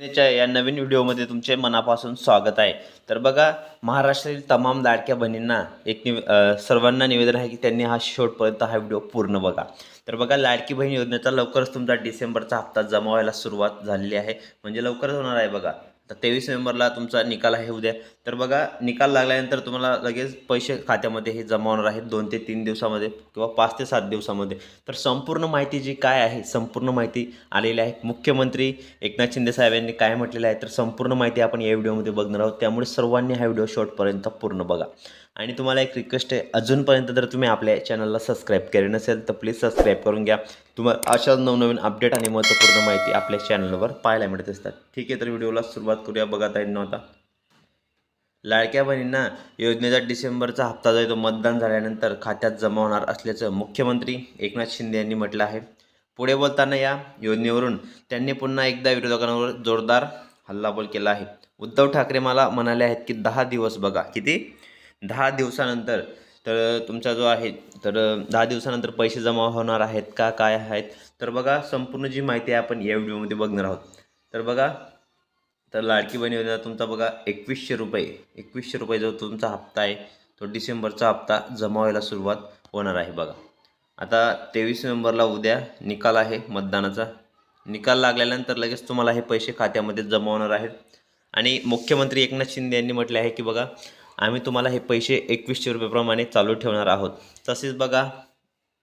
या नवीन व्हिडिओमध्ये तुमचे मनापासून स्वागत आहे. तर बघा महाराष्ट्रातील तमाम लाडक्या बहिणींना एक निव सर्वांना निवेदन आहे की त्यांनी हा शेवटपर्यंत हा व्हिडिओ पूर्ण बघा. तर बघा लाडकी बहीण योजनेचा लवकरच तुमचा डिसेंबरचा हप्ता जमा व्हायला सुरुवात झालेली आहे. म्हणजे लवकरच होणार आहे बघा. तर तेवीस नोव्हेंबरला तुमचा निकाल आहे उद्या. तर बघा निकाल लागल्यानंतर तुम्हाला लगेच पैसे खात्यामध्ये हे जमा होणार आहेत दोन ते तीन दिवसामध्ये किंवा पाच ते सात दिवसामध्ये. तर संपूर्ण माहिती जी काय आहे संपूर्ण माहिती आलेली आहे. मुख्यमंत्री एकनाथ शिंदे साहेबांनी काय म्हटलेलं आहे तर संपूर्ण माहिती आपण या व्हिडिओमध्ये बघणार आहोत. त्यामुळे सर्वांनी हा व्हिडिओ शॉर्टपर्यंत पूर्ण बघा. आणि तुम्हाला एक रिक्वेस्ट आहे अजूनपर्यंत जर तुम्ही आपल्या चॅनलला सबस्क्राईब केले नसेल तर प्लीज सबस्क्राईब करून घ्या. तुम्हाला अशाच नवनवीन अपडेट आणि महत्त्वपूर्ण माहिती आपल्या चॅनलवर पाहायला मिळत असतात. ठीक आहे तर व्हिडिओला सुरुवात करूया. बघत ताई नव्हता लाडक्या बहिणींना योजनेचा डिसेंबरचा हप्ता जो आहे तो मतदान झाल्यानंतर खात्यात जमा होणार असल्याचं मुख्यमंत्री एकनाथ शिंदे यांनी म्हटलं आहे. पुढे बोलताना या योजनेवरून त्यांनी पुन्हा एकदा विरोधकांवर जोरदार हल्लाबोल केला आहे. उद्धव ठाकरे मला म्हणाले आहेत की दहा दिवस बघा. किती? दहा दिवसानंतर तर तुमचा जो आहे तर दहा दिवसानंतर पैसे जमा होणार आहेत का काय आहेत? तर बघा संपूर्ण जी माहिती आहे आपण या व्हिडिओमध्ये बघणार आहोत. तर बघा तर लाडकी बहिणी योजना तुमचा बघा एकवीसशे रुपये एकवीसशे रुपये जो तुमचा हप्ता आहे तो डिसेंबरचा हप्ता जमा व्हायला सुरुवात होणार आहे बघा. आता तेवीस नोव्हेंबरला उद्या निकाल आहे मतदानाचा. निकाल लागल्यानंतर लगेच तुम्हाला हे पैसे खात्यामध्ये जमा होणार आहेत. आणि मुख्यमंत्री एकनाथ शिंदे यांनी म्हटले आहे की बघा आम्ही तुम्हाला हे पैसे एकवीसशे रुपयेप्रमाणे चालू ठेवणार आहोत. तसेच बघा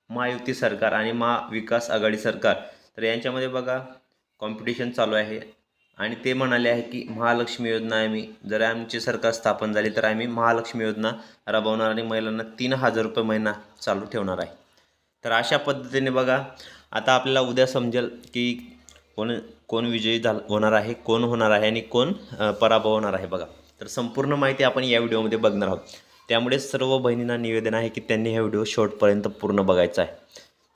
महायुती सरकार आणि महाविकास आघाडी सरकार तर यांच्यामध्ये बघा कॉम्पिटिशन चालू आहे. आणि ते म्हणाले आहे की महालक्ष्मी योजना आम्ही जर आमची सरकार स्थापन झाली तर आम्ही महालक्ष्मी योजना राबवणार आणि महिलांना तीन हजार रुपये महिना चालू ठेवणार आहे. तर अशा पद्धतीने बघा आता आपल्याला उद्या समजेल की कोण कोण विजयी झाला होणार आहे कोण होणार आहे आणि कोण पराभव होणार आहे बघा. तर संपूर्ण माहिती आपण या व्हिडिओमध्ये बघणार आहोत. त्यामुळे सर्व बहिणींना निवेदन आहे की त्यांनी हा व्हिडिओ शेवटपर्यंत पूर्ण बघायचा आहे.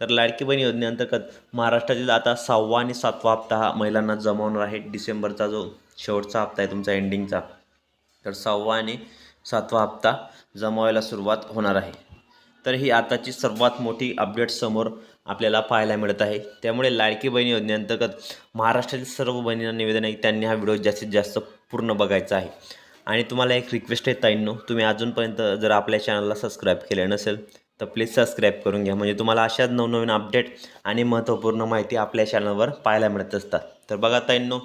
तर लाडकी बहीण योजनेअंतर्गत महाराष्ट्रातील आता सहावा आणि सातवा हप्ता हा महिलांना जमावणार आहे. डिसेंबरचा जो शेवटचा हप्ता आहे तुमचा एंडिंगचा तर सहावा आणि सातवा हप्ता जमावायला सुरुवात होणार आहे. तर ही आताची सर्वात मोठी अपडेट समोर आपल्याला पाहायला मिळत आहे. त्यामुळे लाडकी बहीण योजनेअंतर्गत महाराष्ट्रातील सर्व बहिणींना निवेदन आहे त्यांनी हा व्हिडिओ जास्तीत जास्त पूर्ण बघायचा आहे. आणि तुम्हाला एक रिक्वेस्ट आहे ताईंनो तुम्ही अजूनपर्यंत जर आपल्या चॅनलला सबस्क्राईब केले नसेल तर प्लीज सबस्क्राईब करून घ्या. म्हणजे तुम्हाला अशाच नवनवीन अपडेट आणि महत्त्वपूर्ण माहिती आपल्या चॅनलवर पाहायला मिळत असतात. तर बघा ताईंनो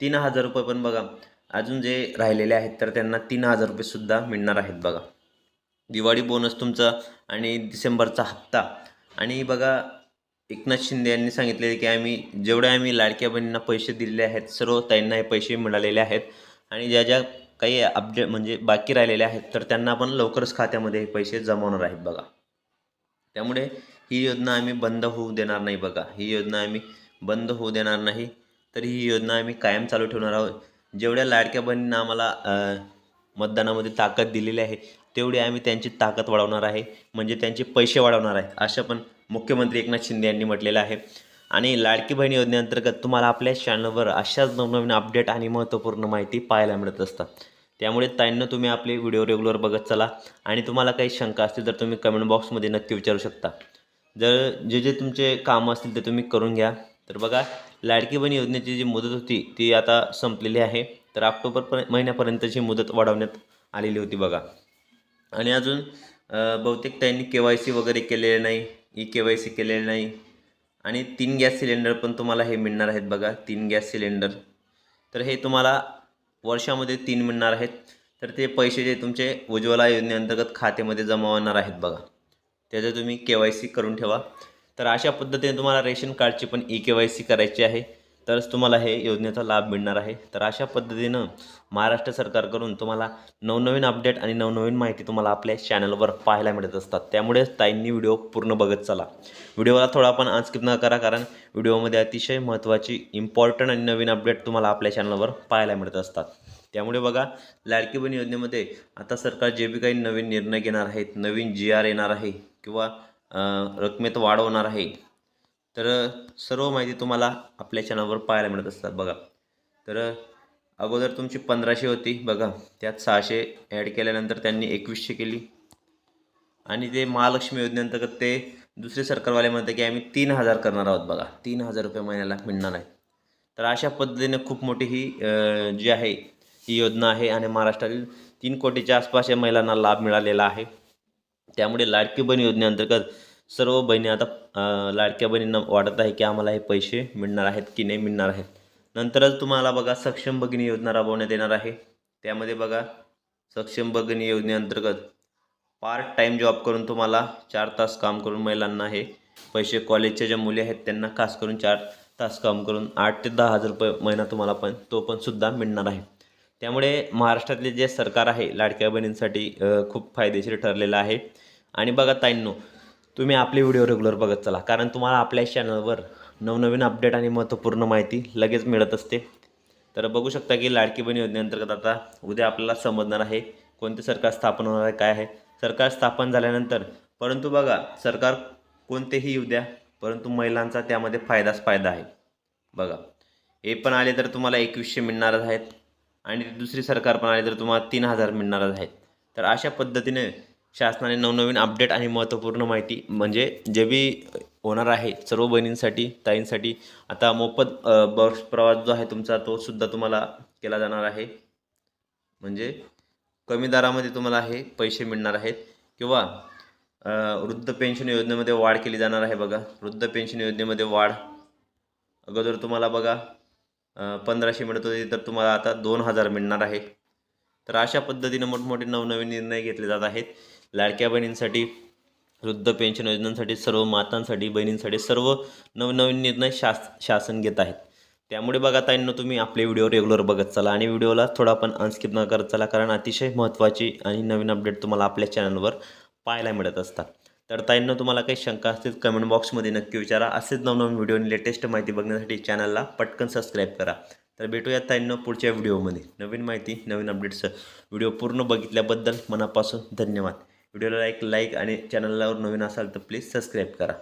तीन हजार रुपये पण बघा अजून जे राहिलेले आहेत तर त्यांना तीन हजार रुपयेसुद्धा मिळणार आहेत बघा. दिवाळी बोनस तुमचा आणि डिसेंबरचा हप्ता. आणि बघा एकनाथ शिंदे यांनी सांगितले की आम्ही जेवढे आम्ही लाडक्या बहिणींना पैसे दिलेले आहेत सर्व ताईंना हे पैसे मिळालेले आहेत. आणि ज्या ज्या काही अपडेट म्हणजे बाकी राहिलेले आहेत तर त्यांना पण लवकरच खात्यामध्ये हे पैसे जमवणार आहेत बघा. त्यामुळे ही योजना आम्ही बंद होऊ देणार नाही बघा. ही योजना आम्ही बंद होऊ देणार नाही तर ही योजना आम्ही कायम चालू ठेवणार आहोत. जेवढ्या लाडक्या बहिणींना आम्हाला मतदानामध्ये ताकद दिलेली आहे तेवढी आम्ही त्यांची ताकद वाढवणार आहे म्हणजे त्यांचे पैसे वाढवणार आहे असं पण मुख्यमंत्री एकनाथ शिंदे यांनी म्हटलेलं आहे. आणि लाडकी बहीण योजनेअंतर्गत तुम्हाला आपल्या चॅनलवर अशाच नवनवीन अपडेट आणि महत्त्वपूर्ण माहिती पाहायला मिळत असतात. त्यामुळे ताईंना तुम्ही आपले व्हिडिओ रेग्युलर बघत चला आणि तुम्हाला काही शंका असतील तर तुम्ही कमेंट बॉक्समध्ये नक्की विचारू शकता. जर जे जे तुमचे कामं असतील ते तुम्ही करून घ्या. तर बघा लाडकी बहीण योजनेची जी मुदत होती ती आता संपलेली आहे. तर ऑक्टोबर पर महिन्यापर्यंतची मुदत वाढवण्यात आलेली होती बघा. आणि अजून बहुतेक त्यांनी के वाय सी वगैरे केलेले नाही ई के वाय सी केलेले नाही. आणि तीन गॅस सिलेंडर पण तुम्हाला हे मिळणार आहेत बघा तीन गॅस सिलेंडर. तर हे तुम्हाला वर्षामध्ये तीन मिळणार आहेत. तर ते पैसे जे तुमचे उज्ज्वला योजनेअंतर्गत खात्यामध्ये जमा होणार आहेत बघा. त्याचं तुम्ही के वाय सी करून ठेवा. तर अशा पद्धतीने तुम्हाला रेशन कार्डची पण ई के वाय सी करायची आहे. तरच तुम्हाला हे योजनेचा लाभ मिळणार आहे. तर अशा पद्धतीनं महाराष्ट्र सरकारकडून तुम्हाला नवनवीन अपडेट आणि नवनवीन माहिती तुम्हाला आपल्या चॅनलवर पाहायला मिळत असतात. त्यामुळे ताईंनी व्हिडिओ पूर्ण बघत चला. व्हिडिओला थोडा पण स्किप न करा कारण व्हिडिओमध्ये अतिशय महत्त्वाची इम्पॉर्टंट आणि नवीन अपडेट तुम्हाला आपल्या चॅनलवर पाहायला मिळत असतात. त्यामुळे बघा लाडकी बहीण योजनेमध्ये आता सरकार जे बी काही नवीन निर्णय घेणार आहेत नवीन जी आर येणार आहे किंवा रकमेत वाढ होणार आहे तर सर्व माहिती तुम्हाला आपल्या चॅनलवर पाहायला मिळत असतात बघा. तर अगोदर तुमची पंधराशे होती बघा. त्यात सहाशे ॲड केल्यानंतर त्यांनी एकवीसशे केली. आणि ते महालक्ष्मी योजनेअंतर्गत ते दुसरे सरकारवाले म्हणते की आम्ही तीन हजार करणार आहोत बघा. तीन हजार रुपये महिन्याला मिळणार आहे. तर अशा पद्धतीने खूप मोठी ही जी आहे ही योजना आहे आणि महाराष्ट्रातील तीन कोटीच्या आसपास या महिलांना लाभ मिळालेला आहे. त्यामुळे लाडकी बहीण योजनेअंतर्गत सर्व बहिणी आता लाडक्या बहिणींना वाटत आहे की आम्हाला हे पैसे मिळणार आहेत की नाही मिळणार आहेत. नंतरच तुम्हाला बघा सक्षम भगिनी योजना राबवण्यात येणार आहे. त्यामध्ये बघा सक्षम भगिनी योजनेअंतर्गत पार्ट टाईम जॉब करून तुम्हाला चार तास काम करून महिलांना हे पैसे कॉलेजच्या ज्या मुली आहेत त्यांना खास करून चार तास काम करून आठ ते दहा हजार रुपये महिना तुम्हाला पण तो पण सुद्धा मिळणार आहे. त्यामुळे महाराष्ट्रातले जे सरकार आहे लाडक्या बहिणींसाठी खूप फायदेशीर ठरलेलं आहे. आणि बघा ताईंनो तुम्ही आपले व्हिडिओ रेग्युलर बघत चला. कारण तुम्हाला आपल्या चॅनलवर नवनवीन अपडेट आणि महत्त्वपूर्ण माहिती लगेच मिळत असते. तर बघू शकता की लाडकी बहीण योजनेअंतर्गत आता उद्या आपल्याला समजणार आहे. कोणते सरकार स्थापन होणार आहे काय आहे? सरकार स्थापन झाल्यानंतर परंतु बघा सरकार कोणतेही येऊ द्या परंतु महिलांचा त्यामध्ये फायदाच फायदा आहे. बघा हे पण आले तर तुम्हाला एकवीसशे मिळणारच आहेत. आणि दुसरी सरकार पण आली तर तुम्हाला तीन हजार मिळणारच आहेत. तर अशा पद्धतीने शासनाने नवनवीन अपडेट आणि महत्त्वपूर्ण माहिती म्हणजे जे बी होणार आहे सर्व बहिणींसाठी ताईंसाठी आता मोफत बस प्रवास जो आहे तुमचा तो सुद्धा तुम्हाला केला जाणार आहे. म्हणजे कमी दरामध्ये तुम्हाला हे पैसे मिळणार आहेत. किंवा वृद्ध पेन्शन योजनेमध्ये वाढ केली जाणार आहे बघा. वृद्ध पेन्शन योजनेमध्ये वाढ अगोदर तुम्हाला बघा पंधराशे मिळत होते तर तुम्हाला आता दोन हजार मिळणार आहे. तर अशा पद्धतीनं मोठमोठे नवनवीन निर्णय घेतले जात आहेत. लाडक्या बहिणींसाठी वृद्ध पेन्शन योजनांसाठी सर्व मातांसाठी बहिणींसाठी सर्व नवनवीन निर्णय शास शासन घेत आहेत. त्यामुळे बघा ताईंना तुम्ही आपले व्हिडिओ रेग्युलर बघत चला आणि व्हिडिओला थोडा पण अनस्किप न करत चला कारण अतिशय महत्त्वाची आणि नवीन अपडेट तुम्हाला आपल्या चॅनलवर पाहायला मिळत असतात. तर ताईंना तुम्हाला काही शंका असतील कमेंट बॉक्समध्ये नक्की विचारा. असेच नवनवीन व्हिडिओ आणि लेटेस्ट माहिती बघण्यासाठी चॅनलला पटकन सबस्क्राईब करा. तर भेटूया ताईंनो पुढच्या व्हिडिओमध्ये. नवीन माहिती नवीन अपडेट्स व्हिडिओ पूर्ण बघितल्याबद्दल मनापासून धन्यवाद. व्हिडिओला एक लाईक आणि चॅनलवर नवीन असाल तर प्लीज सबस्क्राईब करा.